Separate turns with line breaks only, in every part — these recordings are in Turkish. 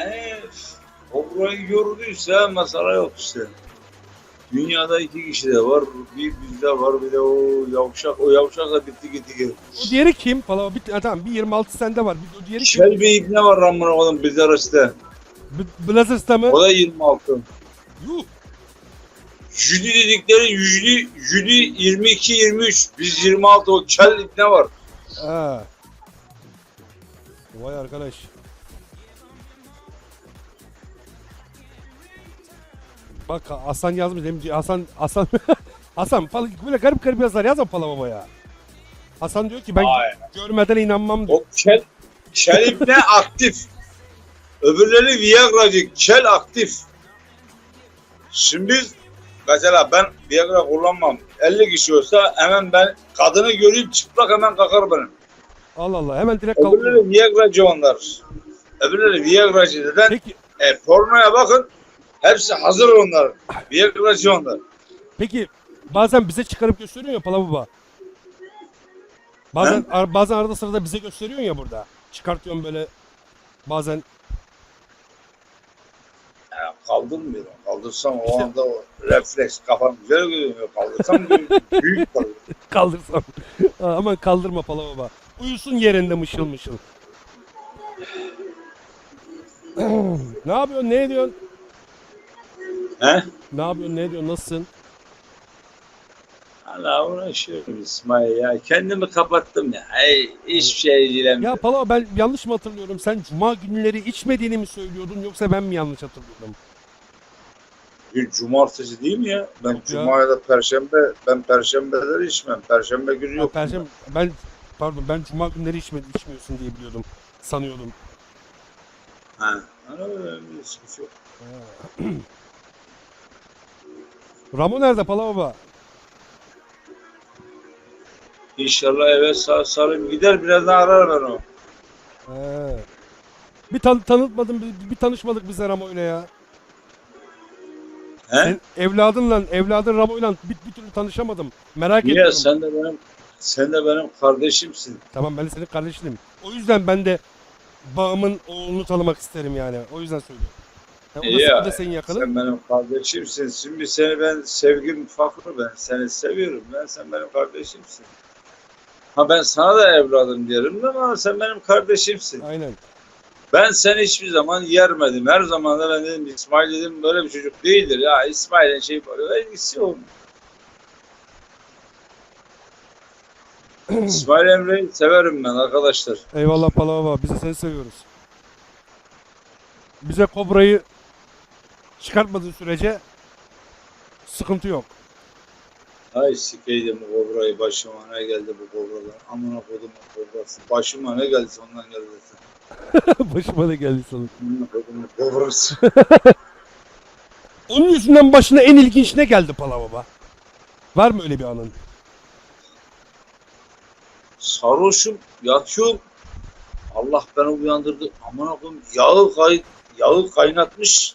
Yani o burayı gördüyse mesele yok işte. Dünyada iki kişi de var. Bir bizde var bir de o yavşak. O yavşak da bitti gitti gitti.
O diğeri kim? Falan bir, ha, tamam bir 26 sende var. Bir, o diğeri kim?
Shelby ibne var ramına oğlum bizler işte.
B- Blazers'ta mı?
O da 26.
Yuh.
Judy dedikleri Judy, Judy 22-23. Biz 26 o kel ibne var.
Ha. Vay arkadaş. Bak Hasan yazmış demiş. Hasan Hasan Hasan falan böyle garip garip yazar yazma Pala Baba ya. Hasan diyor ki ben
Aynen.
görmeden inanmam diyor.
O kel, kel ibne aktif. Öbürleri Viagra'cı. Kel aktif. Şimdi mesela ben Viagra kullanmam. 50 kişi olsa hemen ben kadını göreyim çıplak hemen kalkar benim.
Allah Allah hemen direkt kalkıyor.
Öbürleri Viagra'cı onlar. Öbürleri Viagra'cı neden?
Peki
E, pornoya bakın. Hepsi hazır onlar. Viagra'cı onlar.
peki bazen bize çıkarıp gösteriyor ya Pala Baba. Bazen ar- bazen arada sırada bize gösteriyorsun ya burada. Çıkartıyorum böyle bazen
Ya kaldırmıyorum. Kaldırsam o
İşte-
anda o refleks kafam güzel görünüyor. Kaldırsam büyük kalır.
kaldırsam. Ha, Aman kaldırma Pala Baba. Uyusun yerinde mışıl mışıl. ne yapıyorsun? Ne ediyorsun?
He?
Ne yapıyorsun? Ne ediyorsun? Nasılsın?
Hala uğraşıyorum İsmail ya. Kendimi kapattım ya. Hey, hiçbir şey ilgilenmiyorum.
Ya Pala ben yanlış mı hatırlıyorum? Sen cuma günleri içmediğini mi söylüyordun yoksa ben mi yanlış hatırlıyorum?
Bir cumartesi değil mi ya? Ben
Yok ya.
cuma ya da perşembe, ben perşembeleri içmem. Perşembe günü
Ya
yok.
Perşembe ben pardon ben cuma günleri içmedi içmiyorsun diye biliyordum. Sanıyordum.
Ha. Ana öyle bir sıkıntı yok.
Ramo nerede Pala Baba?
İnşallah eve sağ salim gider birazdan arar ben o.
He. Bir tan tanıtmadın, bir, bir tanışmadık bize Ramo'yla ya.
He?
Sen evladınla, evladın Ramo'yla bir, bir türlü tanışamadım. Merak
Niye?
ediyorum.
Sen de benim sen de benim kardeşimsin.
Tamam ben de senin kardeşinim. O yüzden ben de bağımın oğlunu tanımak isterim yani. O yüzden söylüyorum. Da,
Ya,
o da senin yakının.
Sen benim kardeşimsin. Şimdi seni ben sevgim farklı ben. Seni seviyorum. Ben sen benim kardeşimsin. Ha ben sana da evladım diyelim ama sen benim kardeşimsin.
Aynen.
Ben seni hiçbir zaman yermedim. Her zaman da ben dedim İsmail dedim böyle bir çocuk değildir. Ya İsmail'in şey böyle ilgisi yok. İsmail Emre'yi severim ben arkadaşlar.
Eyvallah Pala Baba. Biz de seni seviyoruz. Bize kobrayı çıkartmadığı sürece sıkıntı yok.
Ay sikeydim bu kobrayı başıma ne geldi bu kobradan. Amına kodum kobrası. Başıma ne geldi ondan geldi.
Başıma ne geldi sana.
Amına kodum kobrası.
Onun yüzünden başına en ilginç ne geldi Pala Baba? Var mı öyle bir anın?
Sarhoşum yatıyorum. Allah beni uyandırdı. Amına koyayım yağı kay yağı kaynatmış.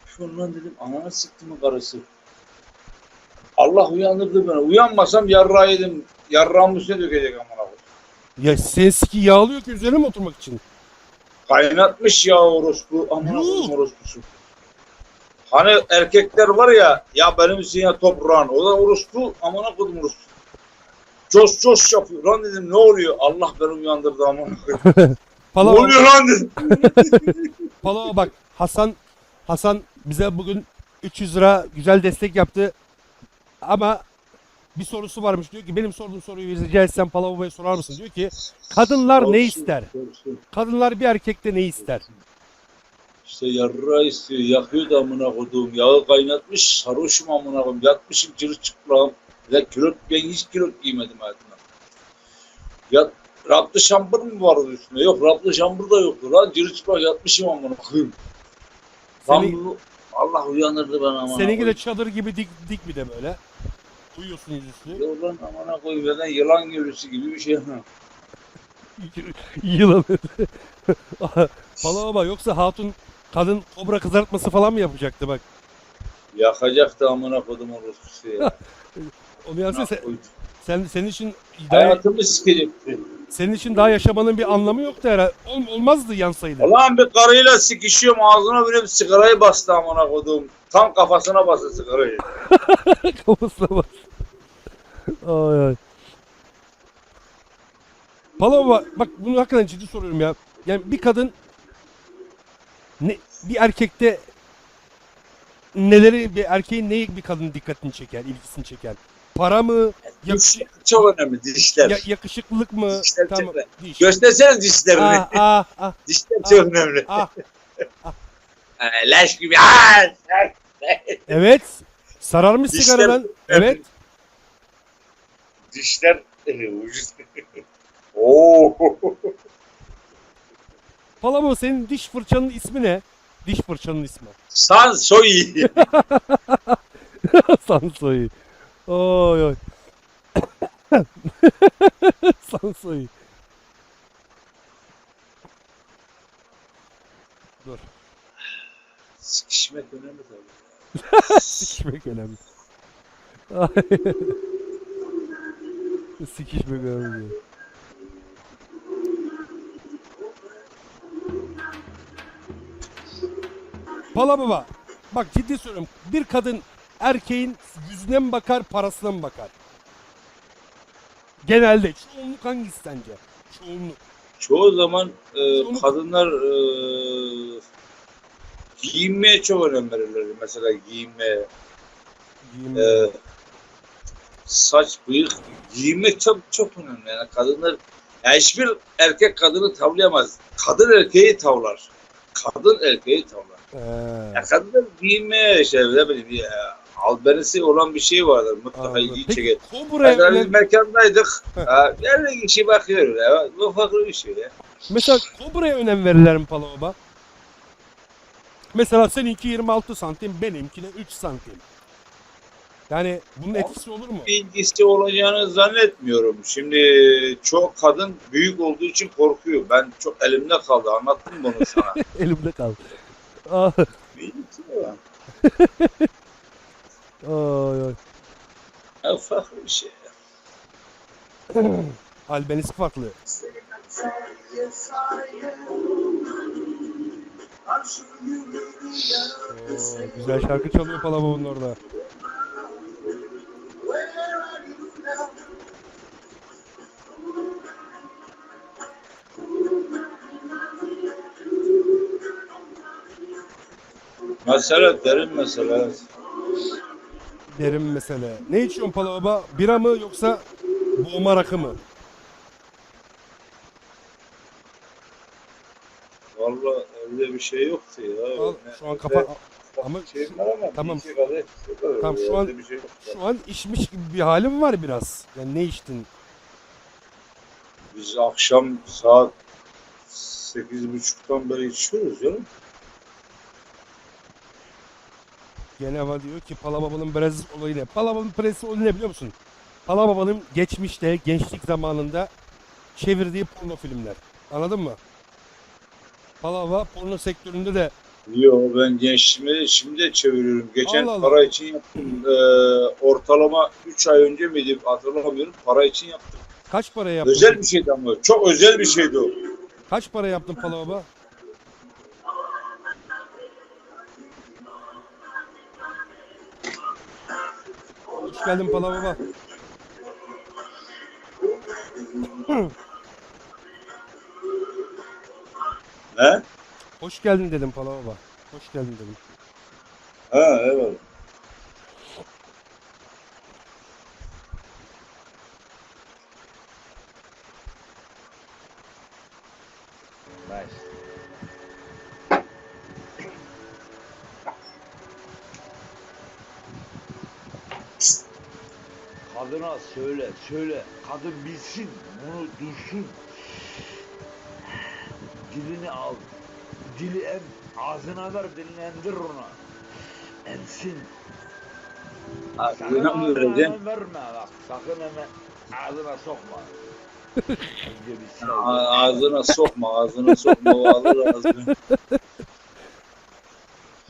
Ne yapıyorsun lan dedim. Ananı sikti mi karısı? Allah uyandırdı beni. Uyanmasam yarrağı yedim. Yarrağımın üstüne dökecek amına koyayım.
Ya senski yağlıyor ki üzerine mi oturmak için?
Kaynatmış ya orospu. Amına koyayım orospusu. Hani erkekler var ya ya benim için ya toprağın. O da orospu. Amına koydum orospu. Coş coş yapıyor. Lan dedim ne oluyor? Allah beni uyandırdı amına koyayım. ne oluyor lan dedim.
Pala Baba bak Hasan Hasan bize bugün 300 lira güzel destek yaptı. Ama bir sorusu varmış. Diyor ki benim sorduğum soruyu rica etsem Pala Baba'ya sorar mısın? Diyor ki kadınlar ne ister? Kadınlar bir erkekte ne ister?
İşte yarra istiyor. Yakıyor da amına koyduğum. Yağı kaynatmış. Sarhoşum amına koyayım. Yatmışım cırı çıplağım. Ve külot ben hiç külot giymedim hayatımda. Ya raplı şambur mu vardı üstünde? Yok raplı şambur da yoktu lan. Cırı çıplak yatmışım amına koyayım.
Seni-
bu- Allah uyandırdı beni amına
Seninki de çadır gibi dik dik bir de böyle. Uyuyorsun yüzüstü.
Yok lan amına koyayım. Zaten yılan görüsü gibi bir şey.
Yılan. Pala Baba yoksa hatun kadın kobra kızartması falan mı yapacaktı bak.
Yakacaktı amına koydum orospusu ya.
Onu yazsa sen,
Amına koyayım.
sen senin için hidayet,
Hayatımı sikecekti.
Senin için daha yaşamanın bir anlamı yoktu herhalde. Ol- olmazdı yansaydı.
Ulan bir karıyla sikişiyorum ağzına böyle bir sigarayı bastı amına koduğum. Tam kafasına bastı sigarayı.
Kafasına bak. Ay ay. Paloma bak bunu hakikaten ciddi soruyorum ya. Yani bir kadın ne bir erkekte neleri bir erkeğin neyi bir kadının dikkatini çeker, ilgisini çeker? Para mı? Yakış,
çok önemli dişler.
ya- yakışıklılık mı?
Dişler
tamam. Diş.
Göstersene dişlerini.
Ah ah ah
Dişler çok önemli.
ah.
Ee, leş gibi. Aa,
Evet. Sararmış
Dişler-
sigaradan. Evet.
Dişler ucuz. Oo.
Paloma senin diş fırçanın ismi ne? Diş fırçanın ismi.
Sansoy.
Sansoy. Oy oy. Sansoy. Dur.
Sikişmek önemli tabii.
Sikişmek önemli. Ay. Sikişmek önemli. Pala baba. Bak ciddi söylüyorum. Bir kadın erkeğin yüzüne mi bakar, parasına mı bakar? Genelde. Çoğunluk hangisi sence? Çoğunluk.
Çoğu zaman e,
Çoğunluk-
kadınlar e, giyinmeye çok önem verirler. Mesela giyinmeye,
Giyim.
e, saç, bıyık, giyinmek çok çok önemli. Yani kadınlar, yani hiçbir erkek kadını tavlayamaz. Kadın erkeği tavlar. Kadın erkeği tavlar.
Ee,
Ya kadınlar giyinmeye şey ne bileyim ya, albenisi olan bir şey vardır. Mutlaka
anladım.
ilgi çeker. Mesela biz mekandaydık. Ha, Nerede kişi bakıyor ya. Bu farklı bir şey ya.
mesela Kobra'ya önem verirler mi Pala baba? Mesela seninki 26 santim, benimkine 3 santim. Yani bunun etkisi olur mu?
bir ilgisi olacağını zannetmiyorum. Şimdi çok kadın büyük olduğu için korkuyor. Ben çok elimde kaldı. Anlattım bunu sana.
Elimde kaldı. Ah, Ay ay.
Ya farklı bir şey.
Albenisi farklı. Oo, güzel şarkı çalıyor Pala baba'nın orada.
Mesela derin mesela.
Derin mesele. Ne içiyorsun Pala baba? Bira mı yoksa boğma rakı mı?
Valla öyle bir şey yoktu ya.
Al şu an kapat. ama
şey
şu-
var ama
tamam.
bir iki kadeh, o kadar.
Tamam, şu
Öyle
an-
bir şey yok.
Şu an içmiş gibi bir halim var biraz. Yani ne içtin?
Biz akşam saat sekiz buçuktan beri içiyoruz canım.
Geneva diyor ki Pala Baba'nın Brez olayı ne? Pala Baba'nın Brez olayı ne biliyor musun? Pala Baba'nın geçmişte, gençlik zamanında çevirdiği porno filmler. Anladın mı? Pala Baba porno sektöründe de
Yo ben gençliğimi şimdi de çeviriyorum. Geçen
Allah Allah.
para için yaptım. Ee, ortalama 3 ay önce miydi hatırlamıyorum. Para için yaptım.
kaç para yaptın?
Özel bir şeydi ama. Çok özel bir şeydi o.
Kaç para yaptın Pala Hoş geldin Pala Baba.
He?
Hoş geldin dedim Pala Baba. Hoş geldin dedim.
Ha evet.
Kadına söyle, söyle. Kadın bilsin, bunu duysun. Dilini al. Dili em, ağzına ver, dilini emdir ona. Emsin.
Mı vereceksin?
hemen verme bak. Sakın hemen ağzına sokma. Önce bir.
A- Ağzına sokma, ağzına sokma. O alır ağzını.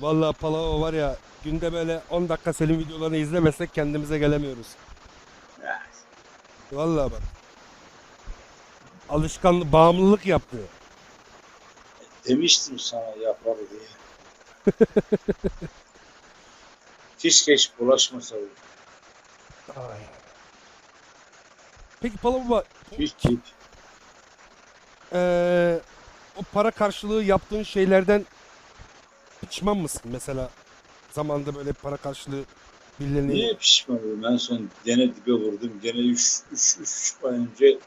Vallahi Pala Baba var ya günde böyle 10 dakika Selim videolarını izlemesek kendimize gelemiyoruz. Vallahi bak. alışkanlık, bağımlılık yaptı.
Demiştim sana yapar diye. Hiç bulaşmasaydı.
Ay. Peki Pala Baba
Hiç hiç.
eee, o para karşılığı yaptığın şeylerden pişman mısın mesela? Zamanında böyle para karşılığı birilerini
Niye pişman oldum? En son gene dibe vurdum. Gene 3 3 3 ay önce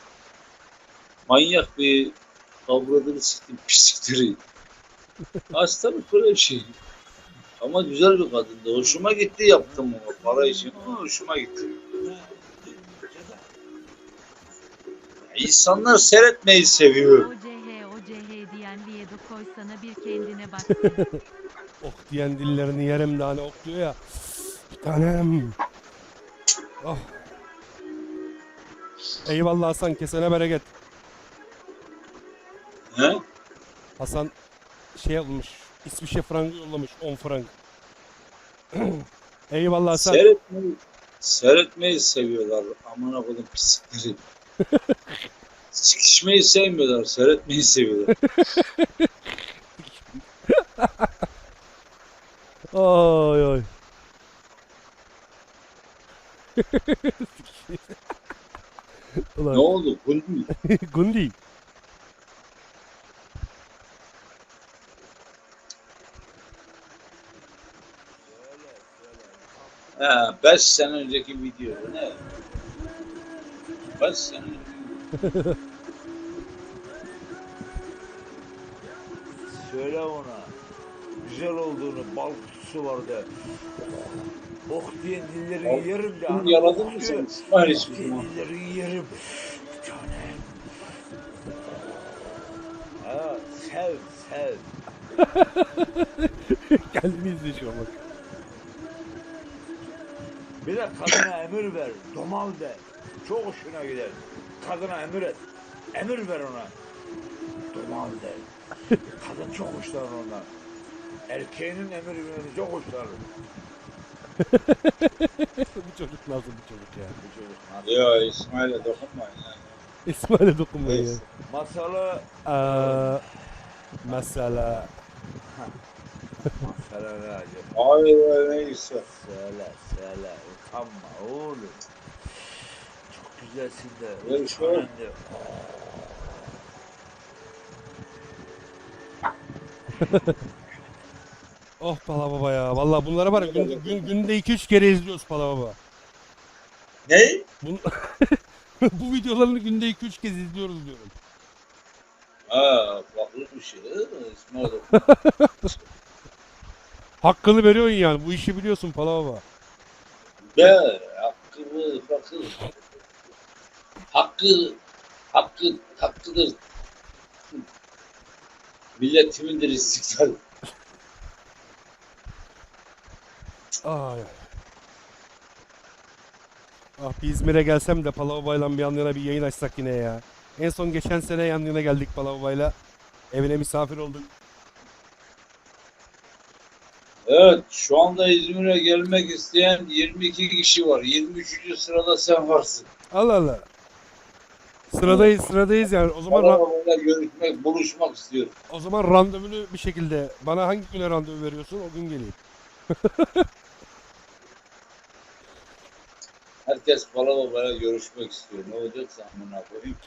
manyak bir kavradını siktim pislikleri. Hastalık böyle bir şey. Ama güzel bir kadındı. Hoşuma gitti yaptım onu para için. Ama hoşuma gitti. İnsanlar seyretmeyi seviyor.
Ok diyen dillerini yerim de hani ok diyor ya. Tanem. Oh. Eyvallah Hasan kesene bereket.
He?
Hasan şey yapmış. İsviçre frangı yollamış 10 frank. Eyvallah Hasan.
Seyretmeyi, seyretmeyi seviyorlar. Amına koydum pislikleri. Sikişmeyi sevmiyorlar. Seyretmeyi seviyorlar.
Oy oy.
Ne
Ulan
oldu? Kundi.
Gundi.
Ha, 5 sene önceki video. Ne? 5 sene önceki
Söyle ona. Güzel olduğunu, bal kutusu vardı. Oh diyen dilleri
Oh,
yerim de. Anam
yaladın
oh
mı sen? İsmail
Oh dilleri yerim. Bir tane. Ha, sev, sev.
Kendini izle şu an bak.
Bir de kadına emir ver. Domal de. Çok hoşuna gider. Kadına emir et. Emir ver ona. Domal de. Kadın çok hoşlanır ondan. Erkeğinin emir vermesi çok hoşlanır.
bu çocuk nasıl bir çocuk ya.
Bu çocuk.
Ya İsmail'e dokunmayın. Yani.
İsmail'e dokunmayın.
Neyse.
Masalı
Aa, mesela
Mesela ne acaba?
Hayır neyse.
Söyle söyle utanma oğlum. Çok güzelsin de. Tanem de.
oh Pala Baba ya. Vallahi bunlara var ya gün, gün, günde 2-3 kere izliyoruz Pala Baba.
Ne?
Bun- bu videolarını günde 2-3 kez izliyoruz diyorum.
Ha, baklı bir şey. İsmail'e dokunmayın.
Hakkını veriyorsun yani. Bu işi biliyorsun Pala Baba.
Be, hakkımı bakın. Hakkı, hakkı, hakkıdır. Milletimindir istiklal.
Ay. Ah bir İzmir'e gelsem de Pala Baba'yla bir yan yana bir yayın açsak yine ya. En son geçen sene yan yana geldik Pala Baba'yla. Evine misafir olduk.
Evet, şu anda İzmir'e gelmek isteyen 22 kişi var. 23. sırada sen varsın.
Allah Allah. Sıradayız, sıradayız yani. O zaman
Arabalarla görüşmek, buluşmak istiyorum.
o zaman randevulu bir şekilde bana hangi güne randevu veriyorsun? O gün geleyim.
Herkes bala babaya görüşmek istiyor. Ne olacaksa amına koyayım.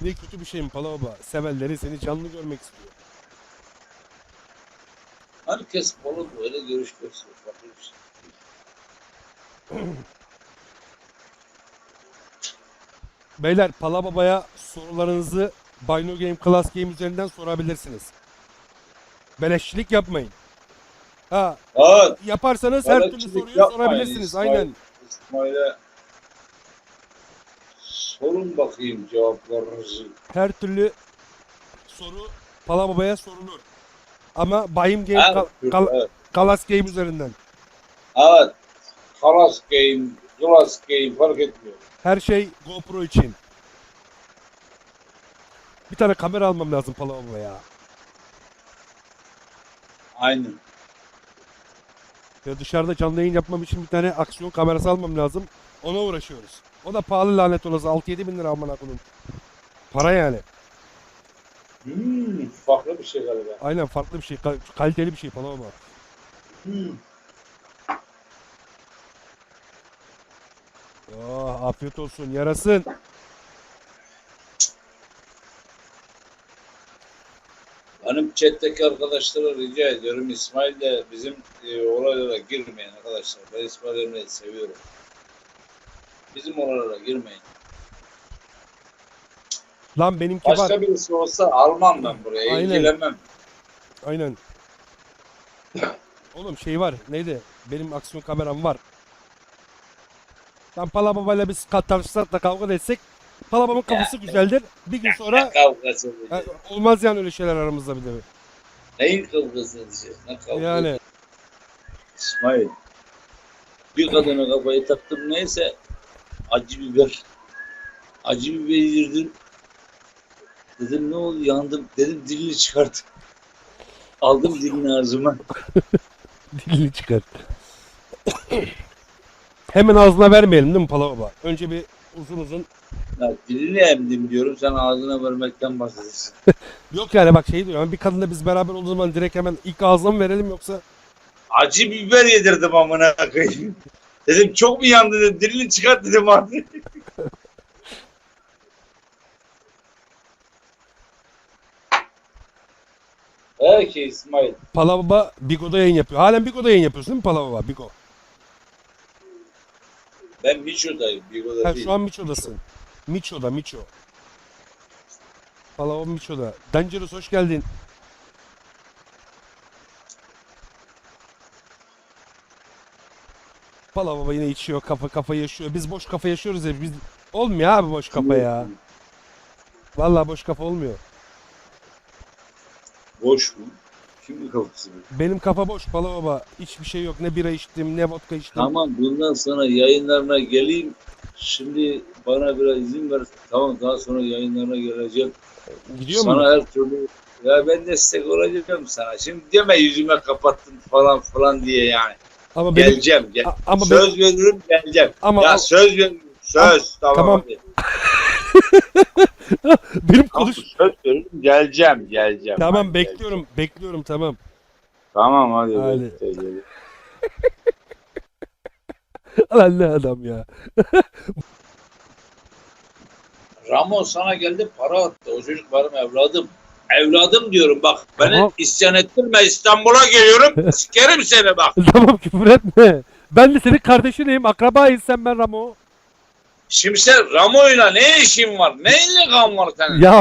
Ne kötü bir şey mi Pala Baba? Sevenleri seni canlı görmek istiyor.
Herkes bala böyle görüşmek istiyor. Bakın işte.
Beyler Pala Baba'ya sorularınızı Bino Game Class Game üzerinden sorabilirsiniz. Beleşçilik yapmayın. Ha,
Evet.
yaparsanız her türlü soruyu
yapmayın,
sorabilirsiniz.
İsmail.
Aynen.
İsmail'e sorun bakayım cevaplarınızı.
Her türlü soru Pala Baba'ya sorulur. Ama Bayim Game Kal- Kal-
evet.
Class Game üzerinden.
evet. Class game, class game fark etmiyor.
Her şey GoPro için. Bir tane kamera almam lazım Pala Baba'ya.
Aynen.
Ya dışarıda canlı yayın yapmam için bir tane aksiyon kamerası almam lazım. Ona uğraşıyoruz. O da pahalı lanet olası 6-7 bin lira amına koyayım. Para yani.
Hmm, farklı bir şey galiba.
Aynen farklı bir şey. kal- Kaliteli bir şey falan ama.
Hmm.
Oh, afiyet olsun. Yarasın.
Benim chat'teki arkadaşlara rica ediyorum İsmail de bizim e, olaylara girmeyin arkadaşlar. Ben İsmail Emre'yi seviyorum. Bizim oralara girmeyin.
Lan benimki var.
Başka birisi olsa almam ben buraya.
Aynen.
ilgilenmem.
Aynen. Oğlum şey var. Neydi? Benim aksiyon kameram var. Ben Pala Baba'yla biz tartışsak da kavga etsek Pala Baba'nın kafası güzeldir. Bir gün sonra
Kavgası.
Ha, olmaz yani öyle şeyler aramızda bir de.
Neyin kavgası edeceğiz? Ne kavgası?
Yani
İsmail. Bir kadına kafayı taktım neyse acı biber. Acı biber yedirdim. Dedim ne oldu yandım. Dedim dilini çıkart. Aldım dilini ağzıma.
dilini çıkar. Hemen ağzına vermeyelim değil mi Pala Baba? Önce bir uzun uzun.
Ya, dilini emdim diyorum sen ağzına vermekten bahsediyorsun.
Yok yani bak şey diyorum bir kadınla biz beraber olduğu zaman direkt hemen ilk ağzına mı verelim yoksa
Acı biber yedirdim amına koyayım. Dedim çok mu yandı dedim. Dilini çıkart dedim abi. Peki İsmail.
Pala Baba Bigo'da yayın yapıyor. Halen Bigo'da yayın yapıyorsun değil mi Pala Baba? Bigo.
Ben Miço'dayım. Bigo'da
Ha,
değil.
şu an Miço'dasın. Miço'da Miço. Pala Baba Miço'da. Dangerous hoş geldin. Pala Baba yine içiyor kafa kafa yaşıyor. Biz boş kafa yaşıyoruz ya. Biz... Olmuyor abi boş kafa ya. Vallahi boş kafa olmuyor.
Boş mu? Kimin kafası bu?
Benim kafa boş Pala Baba. Hiçbir şey yok. Ne bira içtim ne vodka içtim.
Tamam bundan sonra yayınlarına geleyim. Şimdi bana biraz izin ver. Tamam daha sonra yayınlarına geleceğim.
Gidiyor
sana
mu?
her türlü ya ben destek olacağım sana. Şimdi deme yüzüme kapattın falan falan diye yani.
Ama benim
geleceğim. Gel.
Ama
söz veririm geleceğim.
ama
ya söz veririm. Söz. tamam.
tamam.
hadi.
benim
Tamam,
konuş.
söz veririm geleceğim. Geleceğim.
Tamam
Hadi,
bekliyorum. Bekliyorum tamam.
geleceğim. Tamam hadi.
Hadi. Lan ne adam ya.
Ramon sana geldi para attı. O çocuk benim evladım. Evladım diyorum bak. Beni
Tamam.
isyan ettirme İstanbul'a geliyorum. Sikerim seni bak.
tamam küfür etme. Ben de senin kardeşineyim. Akrabayız sen ben Ramo.
Şimdi sen Ramo'yla ne işin var? Ne ilgilen var senin?
Ya